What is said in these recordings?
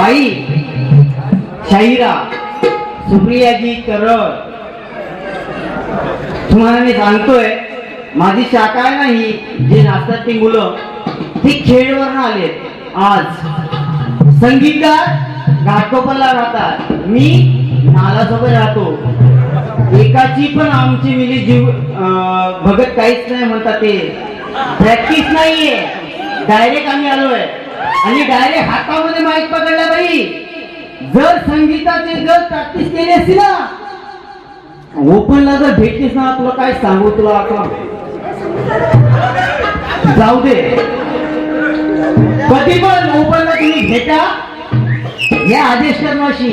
बाई शाहिरा सुप्रियाजी करळ. तुम्हाला मी सांगतोय माझी शाखा आहे जे नाचतात ती मुलं ती खेडवरून आले आज संगीतकार घाटकोपरला राहतात. मी नालासोबत राहतो. एकाची पण आमची मिली जीव अं, भगत काहीच नाही म्हणतात ते. प्रॅक्टिस नाहीये. डायरेक्ट आम्ही आलोय. आणि डायरेक्ट हातामध्ये माईक पकडला बाई. जर संगीताचे जर प्रॅक्टिस केली असती ना ओपनला जर भेटलीस ना तुला काय सांगू तुला आता? जाऊ दे. कधी पण ओपनला तुम्ही भेटा. या आदेश कर्माशी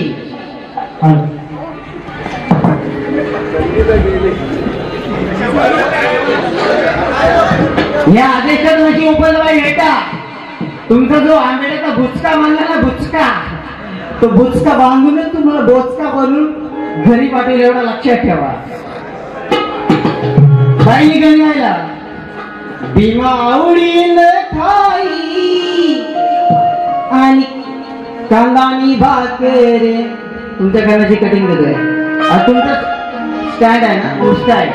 या आदेश कर्माशी ओपनला भेटा. तुमचा जो आंबेड्याचा भुचका मानला ना भुचका तो भुचका बांधूनच तुम्हाला बोचका बनून घरी पाठवलं एवढा लक्षात ठेवा. काही निघून आयला भीमा आवडील खाई आणि कांदानी भाकरे. तुमच्या कानाची कटिंग देतोय आता स्टँड आहे ना? तो स्टँड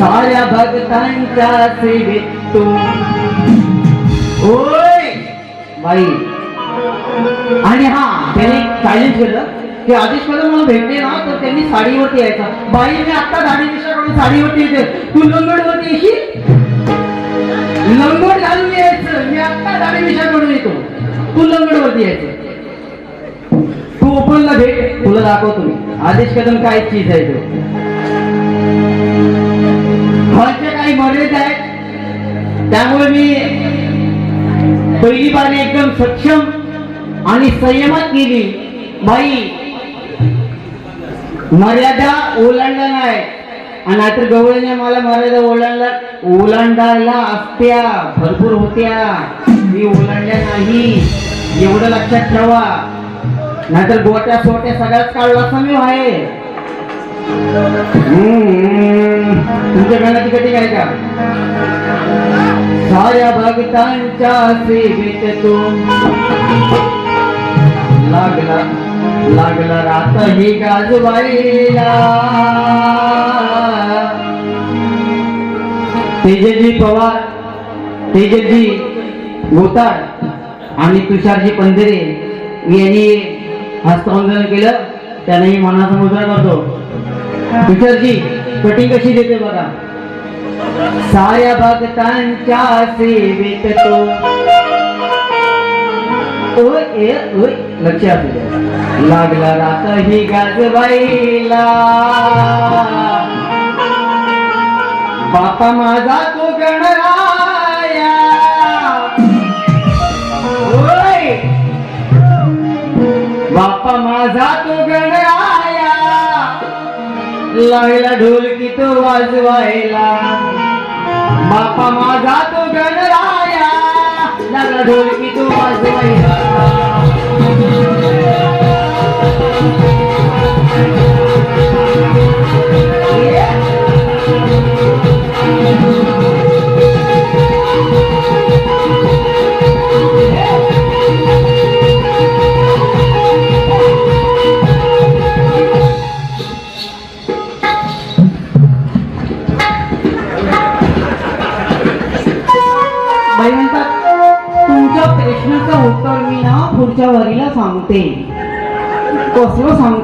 साऱ्या भक्तांच्या सेवेत तू ओय! बाई. आणि हा त्यांनी चॅलेंज केलं की आदेश कदम मला भेटले ना तर त्यांनी साडीवरती यायचा. बाई मी आता दाढी मिश्राकडून साडीवरती येते. तू लंगडवरती येशील? लंगड घालून यायचं. मी आता दाढी मिश्राकडून येतो. तू लंगडवरती यायचं. तू ओपनला भेट तुला दाखवतो मी. आदेश कदम काय चीज आहे तो? हॉलच्या काही मर्यादा आहेत त्यामुळे मी पहिली पाने एकदम सक्षम आणि संयमात केली बाई मर्यादा ओलांडला नाही आणि नाहीतर गवळीने मला मर्यादा ओलांडला ओलांडायला असत्या भरपूर होत्या. मी ओलांडल्या नाही. एवढं लक्षात ठेवा. नाहीतर गोट्या सोट्या सगळ्याच काढला असं मी आहे तुमच्या गाण्याची कधी काय का साऱ्या भक्तांच्या सेवेत तो लागला लागला रात ही गाजवायला तेजजी पवार तेजजी गोताड आणि तुषारजी पंधेरे यांनी हस्तांदोलन केलं. त्यांनाही मनाचा मुद्रा करतो. तुषारजी कटिंग कशी देते बघा. साऱ्या भक्तांच्या सेवेत तो. ओय ए ओय लक्षात लागला रात ही गाजवायला. बापा माझा तो गणराया. ओय बापा माझा लागला ढोलकी तो वाजवायला. बापा माझा तो गणराया लागला ढोलकी तो वाजवायला.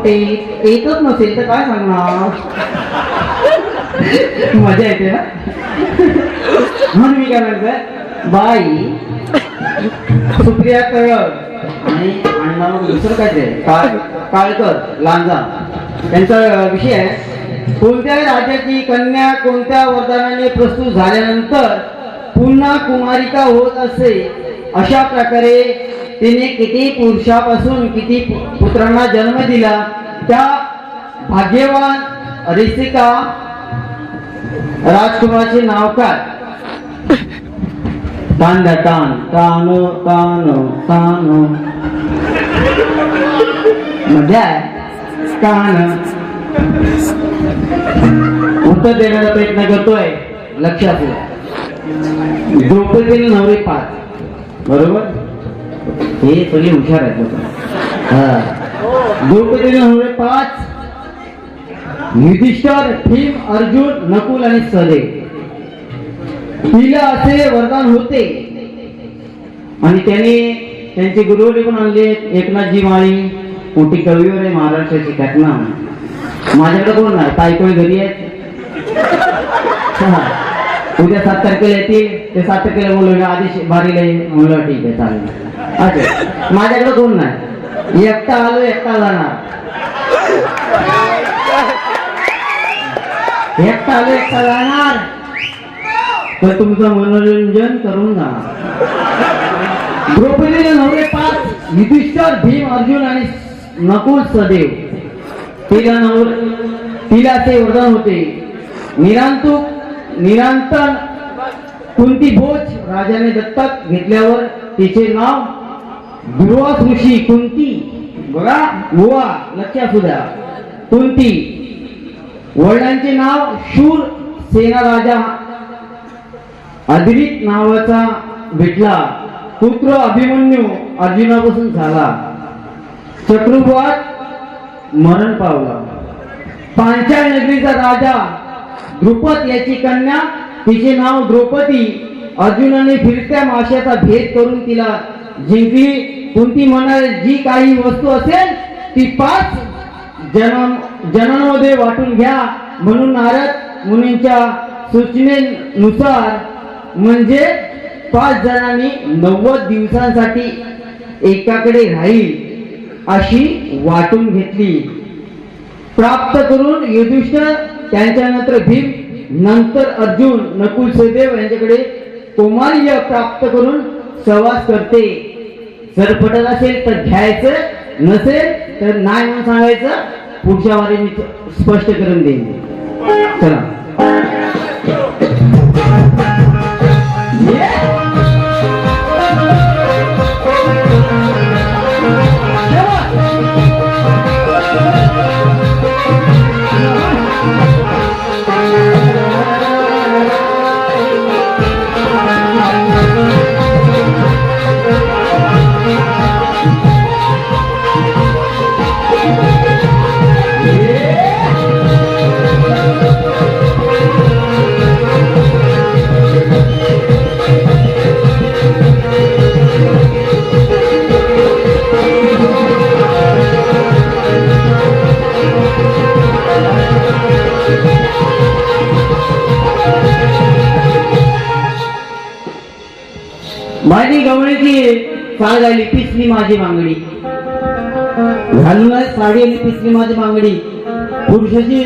ते येतच नसेल तर काय सांगणार मजा येते ना म्हणून मी काय म्हणतोय बाई सुप्रिया कळ आणि अण्णा मग दुसरं काय ते काळ काळकर लांजा त्यांचा विषय आहे कोणत्याही राज्याची कन्या कोणत्या वरदानाने प्रस्तुत झाल्यानंतर पुन्हा कुमारिका होत असे अशा प्रकारे तिने किती पुरुषापासून किती पुत्रांना जन्म दिला? त्या भाग्यवान रिसिका राजकुमाराचे नाव काय? कान द्या कान कान कान कान मजा कान उत्तर देण्याचा प्रयत्न करतोय. लक्षात घ्या. द्रौपदीने नवरे पाच बरोबर? हे सगळे हुशार आहेत लोक. हा. द्रौपदीला नवरे पाच. युधिष्ठर भीम अर्जुन नकुल आणि सहदेव तिला असे वरदान होते. आणि त्याने त्यांचे गुरुवरे पण आणले एकनाथजी माळी मोठी कवीवर आहे महाराष्ट्राची घटना. माझ्याकडे कोण नाही? ताईकोळी घरी आहेत? उद्या सात तारखेला येतील. ते सात तारखेला बोलवलं आधी बारीला ये. म्हणलं ठीक आहे चालेल. अच्छा. माझ्याकडे कोण नाही? एकटा आलो एकटा जाणार. एकटा आलो एकटा जाणार. तर तुमचं मनोरंजन करून जाणार. द्रौपदीने नवरे पाच युधिष्ठर भीम अर्जुन आणि नकुल सदेव. तिला नवर तिला ते वरदान होते. निरांतुक निरांतर कुंती भोज राजाने दत्तक घेतल्यावर तिचे नाव दुर्वास ऋषी कुंती बघा गोवा लक्षात सुद्धा. कुंती. वडिलांचे नाव शूर सेना राजा. अधिरित नावाचा भेटला. पुत्र अभिमन्यू अर्जुनापासून झाला. चक्रुवात मरण पावला. पांचाळ नगरीचा राजा द्रुपद याची कन्या. तिचे नाव द्रौपदी. अर्जुनाने फिरत्या माशाचा भेद करून तिला जिंकली कोणती म्हणा जी काही वस्तू असेल ती पाच जन्म जनांमध्ये वाटून घ्या. म्हणून नारद मुनींच्या सूचनेनुसार म्हणजे पाच जणांनी नव्वद दिवसांसाठी एकाकडे राहील अशी वाटून घेतली. प्राप्त करून युधिष्ठिर त्यांच्यानंतर भीम नंतर अर्जुन नकुल सहदेव यांच्याकडे कोमार्य प्राप्त करून सहवास करते. जर पटत असेल तर घ्यायचं नसेल तर नाही म्हणून सांगायचं पुढच्या वारी मी स्पष्ट करून देईन. चला. माझी बांगडी घालूनच साडी आणि पिसली माझी बांगडी पुरुषाची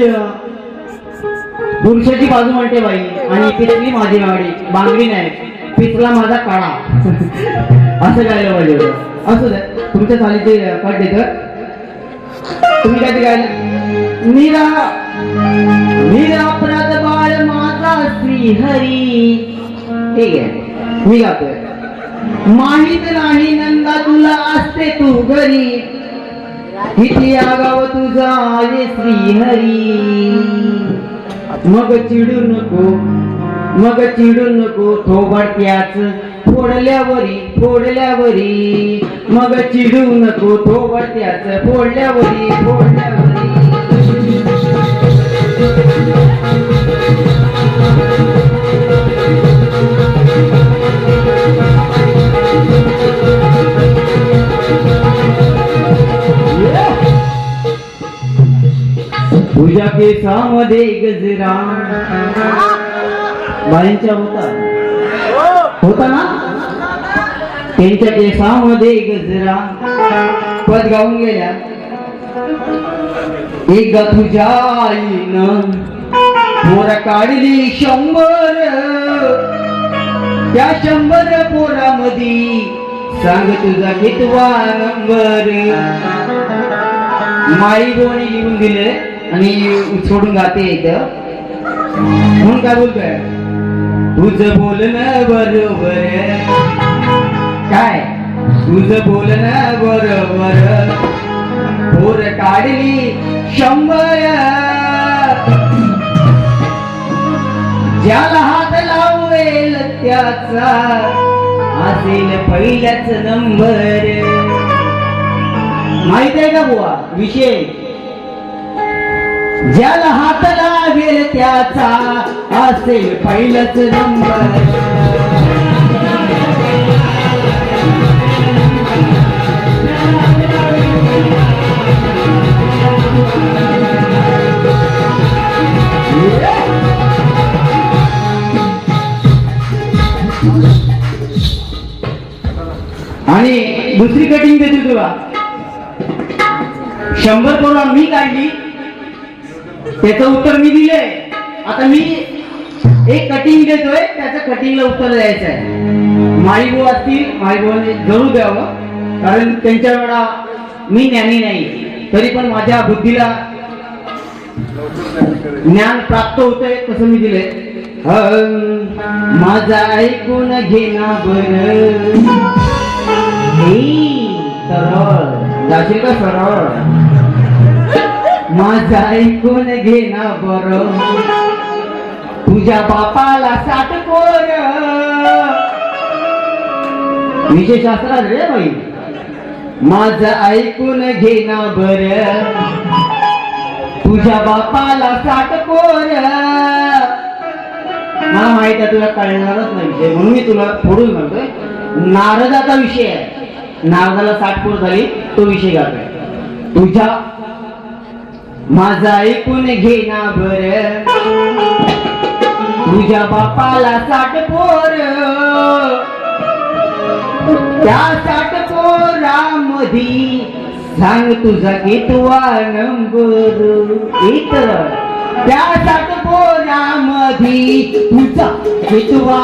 पुरुषाची बाजू म्हणते बाई. आणि पिसली माझी बांगडी बांगडी नाही. पिसला माझा काळा. असं गायला पाहिजे होतं. असू द्या तुमच्या चालीचे कट देत तुम्ही काय ते गायला? निरा निरापराध बाळ माझा श्री हरी ठीक आहे. मी गातोय. माहीत नाही नंदा तुला असते तू घरी. किती आगाव तुझा आहे श्रीहरी. मग चिडू नको मग चिडू नको थोबडत्याच फोडल्यावरी फोडल्यावरी. मग चिडू नको थोबडत्याच फोडल्यावरी फोडल्यावरी. केसामध्ये गजरा. बाईंच्या होता. होता ना? त्यांच्या केसामध्ये गजरा. पद गाऊन गेल्या. एक तुझ्या आईनं पोर काढली शंभर. त्या शंभर पोरामधी सांग तुझा कितवा नंबर. माई गोणी लिहून दिले. आणि सोडून गाते इथं म्हणून काय बोलतोय? तुझ बोलणं बरोबर. काय? तुझ बोलणं बरोबर. पोर काढली शंभर. ज्याला हात लावेल त्याचा असेल पहिल्याच नंबर. माहीत आहे का बुवा? विषय? ज्याला हात लागेल त्याचा असेल पहिलंच नंबर. आणि दुसरी कटिंग देते तुला. शंभर करोड मी काढली. त्याचं उत्तर मी दिले आता मी एक कटिंग देतोय त्याचं कटिंगला उत्तर द्यायचं आहे. माईबो असतील माईबोने जरूर द्यावं. कारण त्यांच्या वेळा मी ज्ञानी नाही. तरी पण माझ्या बुद्धीला ज्ञान प्राप्त होतंय तसं मी दिले माझा ऐकून घेणा बर. सरळ. जाशील का सरळ? माझा ऐकून घे ना बर. तुझ्या बापाला साठ कोर विशेष शास्त्रात रे बाई. माझं ऐकून घे ना बर. तुझ्या बापाला साठ कोर मला माहीत आहे तुला कळणारच नाही विषय. म्हणून मी तुला फोडून म्हणतोय नारदाचा विषय आहे. नारदाला साठ कोर झाली तो विषय गातोय तुझ्या माझा ऐकून घे ना बर तुझ्या बापाला साठ पोर. त्या साठ पोरामधी सांग तुझा कितवा नंबर. इतर त्या साठ पोरामधी तुझा कितवा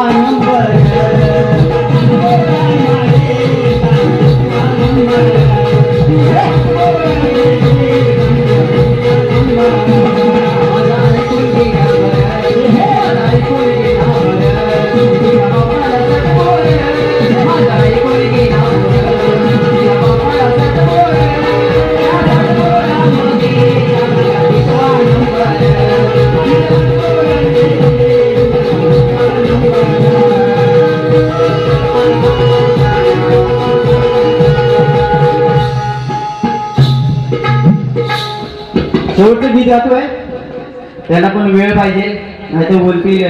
शेवटचं गीत गातोय त्याला पण वेळ पाहिजे नाही तर बोलतील.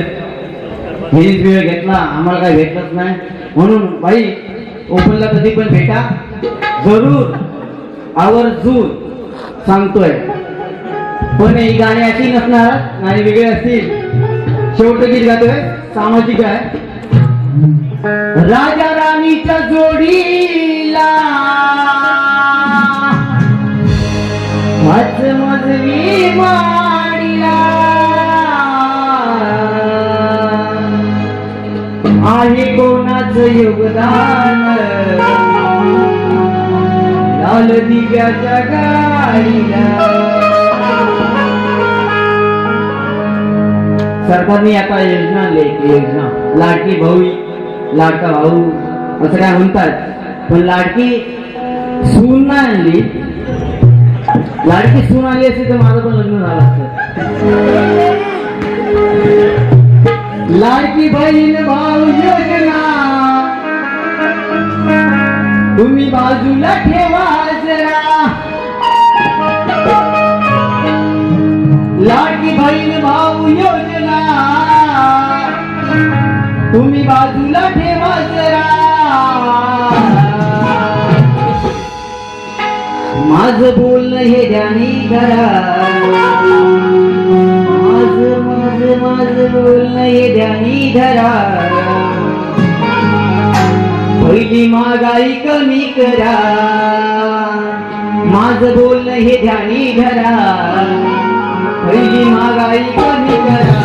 हेच वेळ घेतला आम्हाला काय भेटतच नाही. म्हणून बाई ओपनला कधी पण भेटा. जरूर आवर्जून सांगतोय. पण ही गाणी अशी नसणार गाणी वेगळी असतील. शेवटचं गीत गातोय सामाजिक आहे. राजा राणीच्या जोडीला मजवी आहे कोणाच योगदान? लाल दिव्याच्या गाडीला. सरकारने आता योजना आणली एक योजना. लाडकी भाऊ लाडका भाऊ. असं काय म्हणतात? पण लाडकी सून नाही आणली. लाडकी सून आली असते तर माझं पण लग्न झालं असतं. लाडकी बहीण भाऊ योजना. तुम्ही बाजूला ठेवा जरा. लाडकी बहीण भाऊ योजना. तुम्ही बाजूला ठेवा जरा. आज बोलणं हे ध्यानी धरा आज माझ माझ बोलणं हे ध्यानी धरा पहिली महागाई कमी करा. माझ बोलणं हे ध्यानी धरा पहिली महागाई कमी करा.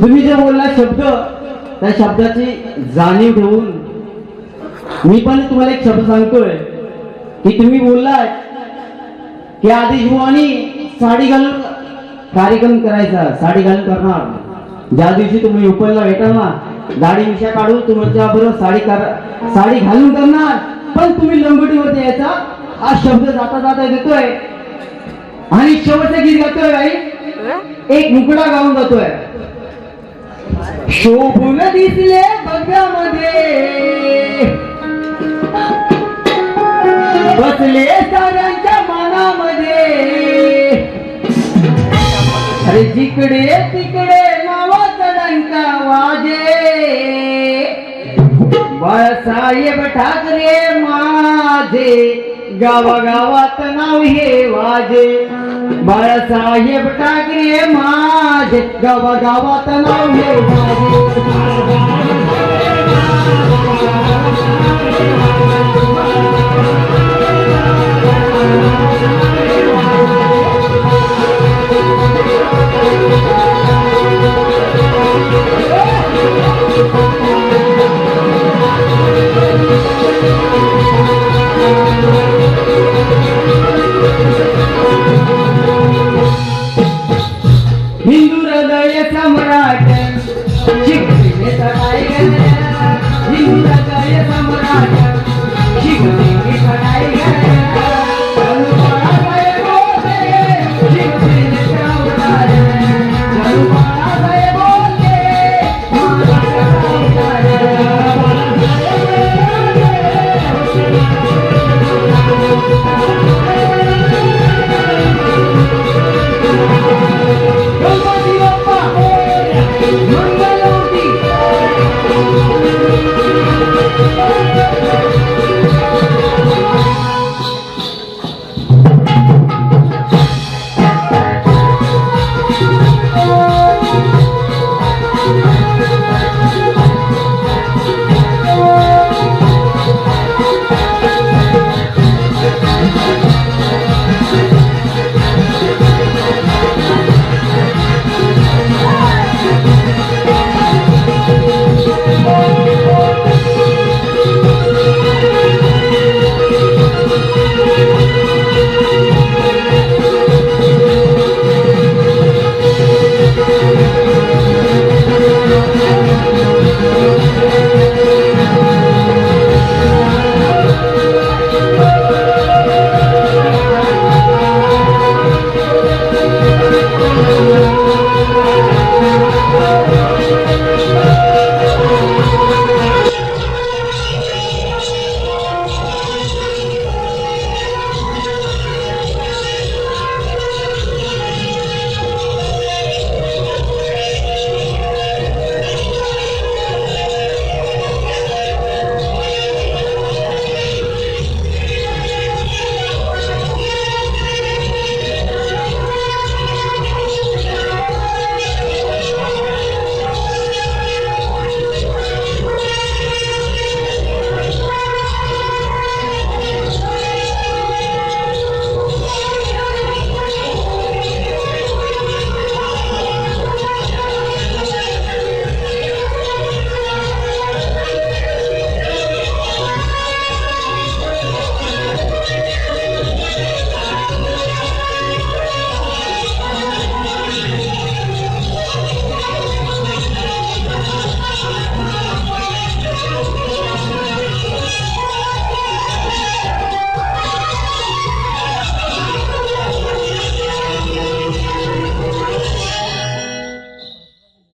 तुम्ही जे बोलला शब्द त्या शब्दाची जाणीव ठेवून मी पण तुम्हाला एक शब्द सांगतोय की तुम्ही बोललाय की आधी जुवानी साडी घालून कार्यक्रम करायचा साडी घालून करणार. ज्या दिवशी तुम्ही उपरला भेटाल ना दाढी मिशा काढून तुमच्या बरोबर साडी कर साडी घालून करणार. पण तुम्ही लंगोटीवरती यायचा हा शब्द जाता जाता देतोय आणि शेवटचं गीत गातोय एक मुकडा गाऊन जातोय. शोभून दिसले बग्यामध्ये बसले साऱ्यांच्या मनामध्ये. अरे जिकडे तिकडे नावाचा डंका वाजे. बाळासाहेब ठाकरे माझे गावागावात नाव हे वाजे. बाळासाहेब ठाकरे माझे गावा गावात नाव